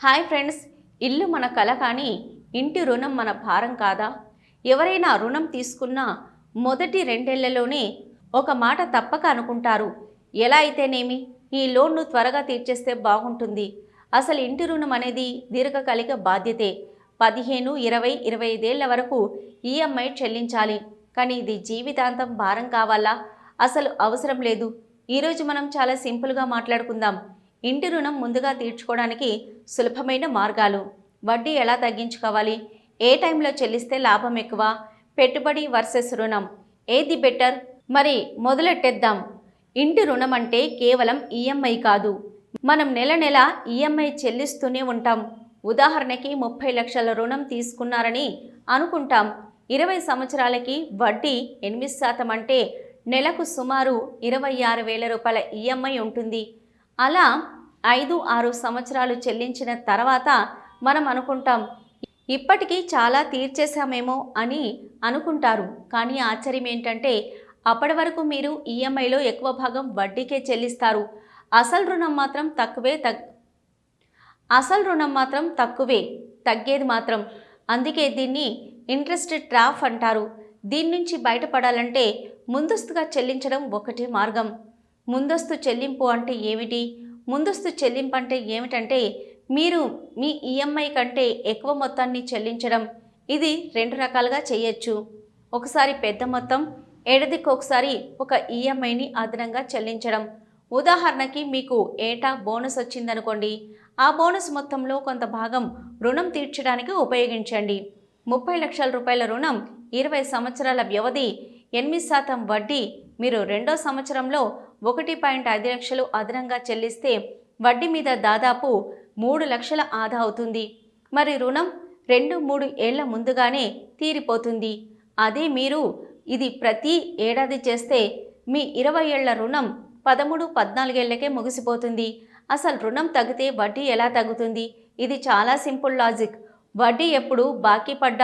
Hi friends ఇల్లు మన కల కానీ ఇంటి రుణం మన భారం కాదా? ఎవరైనా రుణం తీసుకున్నా మొదటి రెండేళ్ళలోనే ఒక మాట తప్పక అనుకుంటారు. ఎలా అయితేనేమి? ఈ లోన్ను త్వరగా తీర్చేస్తే బాగుంటుంది. అసలు ఇంటి రుణం అనేది దీర్ఘకాలిక బాధ్యతే. పదిహేను ఇరవై ఇరవై ఐదేళ్ళ వరకు ఈఎంఐ చెల్లించాలి. కానీ ఇది జీవితాంతం భారం కావాలా? అసలు అవసరం లేదు. ఈరోజు మనం చాలా సింపుల్గా మాట్లాడుకుందాం. ఇంటి రుణం ముందుగా తీర్చుకోవడానికి సులభమైన మార్గాలు. వడ్డీ ఎలా తగ్గించుకోవాలి? ఏ టైంలో చెల్లిస్తే లాభం ఎక్కువ? పెట్టుబడి వర్సెస్ రుణం. ఏది బెటర్? మరి మొదలెట్టేద్దాం. ఇంటి రుణం అంటే కేవలం ఈఎంఐ కాదు. మనం నెల నెల ఈఎంఐ చెల్లిస్తూనే ఉంటాం. ఉదాహరణకి ముప్పై లక్షల రుణం తీసుకున్నారని అనుకుంటాం. ఇరవై సంవత్సరాలకి వడ్డీ ఎనిమిది శాతం అంటే నెలకు సుమారు ఇరవై ఆరు వేల రూపాయల ఈఎంఐ ఉంటుంది. అలా ఐదు ఆరు సంవత్సరాలు చెల్లించిన తర్వాత మనం అనుకుంటాం ఇప్పటికీ చాలా తీర్చేశామేమో అని అనుకుంటారు. కానీ ఆశ్చర్యం ఏంటంటే అప్పటి వరకు మీరు ఈఎంఐలో ఎక్కువ భాగం వడ్డీకే చెల్లిస్తారు. అసలు రుణం మాత్రం తక్కువే తగ్ అసలు రుణం మాత్రం తక్కువే తగ్గేది మాత్రం. అందుకే దీన్ని ఇంట్రెస్ట్ ట్రాఫ్ అంటారు. దీని నుంచి బయటపడాలంటే ముందస్తుగా చెల్లించడం ఒకటే మార్గం. ముందస్తు చెల్లింపు అంటే ఏమిటి? ముందస్తు చెల్లింపు అంటే ఏమిటంటే మీరు మీ ఈఎంఐ కంటే ఎక్కువ మొత్తాన్ని చెల్లించడం ఇది రెండు రకాలుగా చేయొచ్చు. ఒకసారి పెద్ద మొత్తం ఏడాదికి ఒకసారి ఒక ఈఎంఐని అదనంగా చెల్లించడం. ఉదాహరణకి మీకు ఏటా బోనస్ వచ్చిందనుకోండి ఆ బోనస్ మొత్తంలో కొంత భాగం రుణం తీర్చడానికి ఉపయోగించండి. ముప్పై లక్షల రూపాయల రుణం ఇరవై సంవత్సరాల వ్యవధి ఎనిమిది శాతం వడ్డీ మీరు రెండో సంవత్సరంలో ఒకటి పాయింట్ ఐదు లక్షలు అదనంగా చెల్లిస్తే వడ్డీ మీద దాదాపు మూడు లక్షల ఆదా అవుతుంది. మరి రుణం రెండు మూడు ఏళ్ళ ముందుగానే తీరిపోతుంది. అదే మీరు ఇది ప్రతి ఏడాది చేస్తే మీ ఇరవై ఏళ్ళ రుణం పదమూడు పద్నాలుగేళ్ళకే ముగిసిపోతుంది. అసలు రుణం తగ్గితే వడ్డీ ఎలా తగ్గుతుంది? ఇది చాలా సింపుల్ లాజిక్. వడ్డీ ఎప్పుడు బాకీ పడ్డ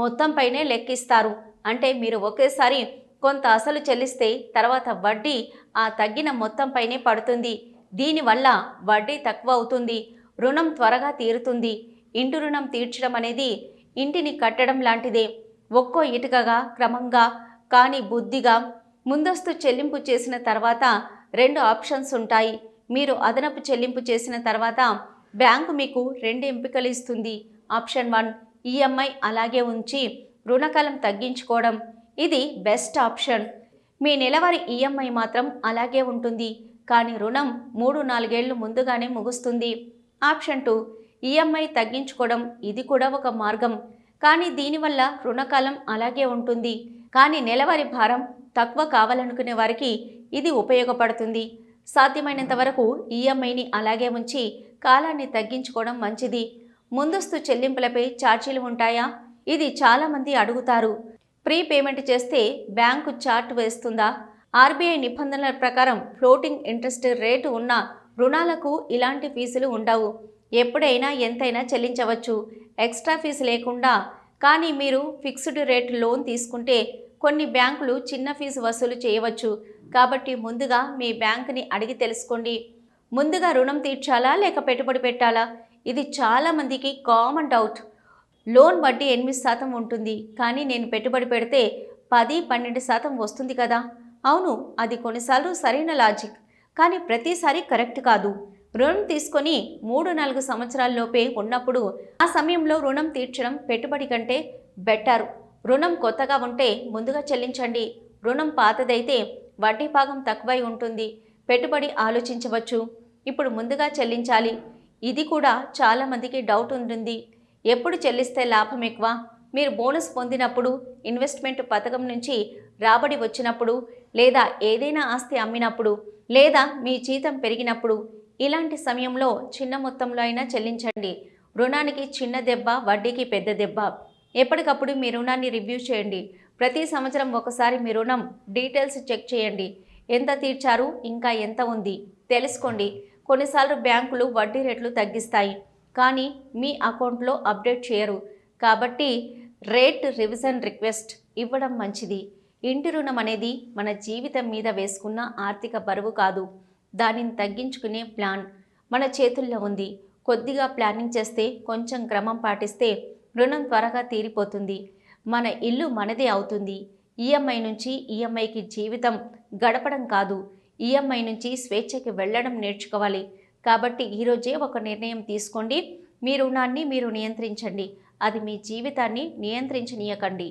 మొత్తంపైనే లెక్కిస్తారు. అంటే మీరు ఒకేసారి కొంత అసలు చెల్లిస్తే తర్వాత వడ్డీ ఆ తగ్గిన మొత్తంపైనే పడుతుంది. దీనివల్ల వడ్డీ తక్కువ అవుతుంది. రుణం త్వరగా తీరుతుంది. ఇంటి రుణం తీర్చడం అనేది ఇంటిని కట్టడం లాంటిదే. ఒక్కో ఇటుకగా క్రమంగా కానీ బుద్ధిగా ముందస్తు చెల్లింపు చేసిన తర్వాత రెండు ఆప్షన్స్ ఉంటాయి. మీరు అదనపు చెల్లింపు చేసిన తర్వాత బ్యాంకు మీకు రెండు ఎంపికలు ఇస్తుంది. ఆప్షన్ వన్ ఈఎంఐ అలాగే ఉంచి రుణకాలం తగ్గించుకోవడం. ఇది బెస్ట్ ఆప్షన్ మీ నెలవారీ ఈఎంఐ మాత్రం అలాగే ఉంటుంది. కానీ రుణం మూడు నాలుగేళ్ళు ముందుగానే ముగుస్తుంది. ఆప్షన్ టూ ఈఎంఐ తగ్గించుకోవడం ఇది కూడా ఒక మార్గం. కానీ దీనివల్ల రుణకాలం అలాగే ఉంటుంది. కానీ నెలవారీ భారం తక్కువ కావాలనుకునే వారికి ఇది ఉపయోగపడుతుంది. సాధ్యమైనంత వరకు ఈఎంఐని అలాగే ఉంచి కాలాన్ని తగ్గించుకోవడం మంచిది. ముందస్తు చెల్లింపులపై ఛార్జీలు ఉంటాయా? ఇది చాలామంది అడుగుతారు. ప్రీ పేమెంట్ చేస్తే బ్యాంకు చార్ట్ వేస్తుందా? ఆర్బీఐ నిబంధనల ప్రకారం ఫ్లోటింగ్ ఇంట్రెస్ట్ రేటు ఉన్న రుణాలకు ఇలాంటి ఫీజులు ఉండవు. ఎప్పుడైనా ఎంతైనా చెల్లించవచ్చు. ఎక్స్ట్రా ఫీజు లేకుండా. కానీ మీరు ఫిక్స్డ్ రేట్ లోన్ తీసుకుంటే కొన్ని బ్యాంకులు చిన్న ఫీజు వసూలు చేయవచ్చు. కాబట్టి ముందుగా మీ బ్యాంకుని అడిగి తెలుసుకోండి. ముందుగా రుణం తీర్చాలా లేక పెట్టుబడి పెట్టాలా? ఇది చాలామందికి కామన్ డౌట్. లోన్ వడ్డీ ఎనిమిది శాతం ఉంటుంది. కానీ నేను పెట్టుబడి పెడితే పది పన్నెండు శాతం వస్తుంది కదా? అవును అది కొన్నిసార్లు సరైన లాజిక్. కానీ ప్రతిసారి కరెక్ట్ కాదు. రుణం తీసుకొని మూడు నాలుగు సంవత్సరాల్లోపే ఉన్నప్పుడు ఆ సమయంలో రుణం తీర్చడం పెట్టుబడి కంటే బెటర్. రుణం కొత్తగా ఉంటే ముందుగా చెల్లించండి. రుణం పాతదైతే వడ్డీ భాగం తక్కువై ఉంటుంది. పెట్టుబడి ఆలోచించవచ్చు. ఇప్పుడు ముందుగా చెల్లించాలి. ఇది కూడా చాలామందికి డౌట్ ఉంటుంది. ఎప్పుడు చెల్లిస్తే లాభం ఎక్కువ? మీరు బోనస్ పొందినప్పుడు ఇన్వెస్ట్మెంట్ పథకం నుంచి రాబడి వచ్చినప్పుడు లేదా ఏదైనా ఆస్తి అమ్మినప్పుడు లేదా మీ జీతం పెరిగినప్పుడు ఇలాంటి సమయంలో చిన్న మొత్తంలో అయినా చెల్లించండి. రుణానికి చిన్న దెబ్బ వడ్డీకి పెద్ద దెబ్బ. ఎప్పటికప్పుడు మీ రుణాన్ని రివ్యూ చేయండి. ప్రతి సంవత్సరం ఒకసారి మీ రుణం డీటెయిల్స్ చెక్ చేయండి. ఎంత తీర్చారు? ఇంకా ఎంత ఉంది? తెలుసుకోండి. కొన్నిసార్లు బ్యాంకులు వడ్డీ రేట్లు తగ్గిస్తాయి. కానీ మీ అకౌంట్లో అప్డేట్ చేయరు. కాబట్టి రేట్ రివిజన్ రిక్వెస్ట్ ఇవ్వడం మంచిది. ఇంటి రుణం అనేది మన జీవితం మీద వేసుకున్న ఆర్థిక బరువు కాదు. దానిని తగ్గించుకునే ప్లాన్ మన చేతుల్లో ఉంది. కొద్దిగా ప్లానింగ్ చేస్తే కొంచెం క్రమం పాటిస్తే రుణం త్వరగా తీరిపోతుంది. మన ఇల్లు మనదే అవుతుంది. ఈఎంఐ నుంచి ఈఎంఐకి జీవితం గడపడం కాదు. ఈఎంఐ నుంచి స్వేచ్ఛకి వెళ్ళడం నేర్చుకోవాలి. కాబట్టి ఈరోజే ఒక నిర్ణయం తీసుకోండి. మీ రుణాన్ని మీరు నియంత్రించండి. అది మీ జీవితాన్ని నియంత్రించనీయకండి.